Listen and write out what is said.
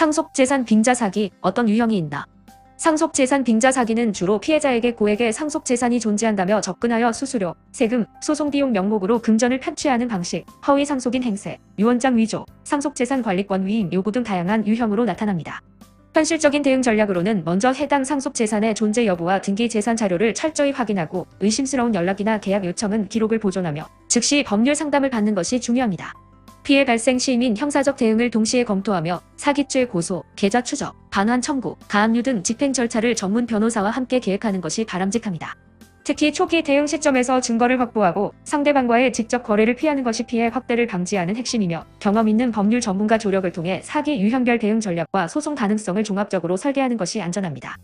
상속재산 빙자 사기 어떤 유형이 있나? 상속재산 빙자 사기는 주로 피해자에게 고액의 상속재산이 존재한다며 접근하여 수수료, 세금, 소송비용 명목으로 금전을 편취하는 방식, 허위 상속인 행세, 유언장 위조, 상속재산 관리권 위임 요구 등 다양한 유형으로 나타납니다. 현실적인 대응 전략으로는 먼저 해당 상속재산의 존재 여부와 등기 재산 자료를 철저히 확인하고 의심스러운 연락이나 계약 요청은 기록을 보존하며 즉시 법률 상담을 받는 것이 중요합니다. 피해 발생 시및 형사적 대응을 동시에 검토하며 사기죄 고소, 계좌 추적, 반환 청구, 가압류 등 집행 절차를 전문 변호사와 함께 계획하는 것이 바람직합니다. 특히 초기 대응 시점에서 증거를 확보하고 상대방과의 직접 거래를 피하는 것이 피해 확대를 방지하는 핵심이며 경험 있는 법률 전문가 조력을 통해 사기 유형별 대응 전략과 소송 가능성을 종합적으로 설계하는 것이 안전합니다.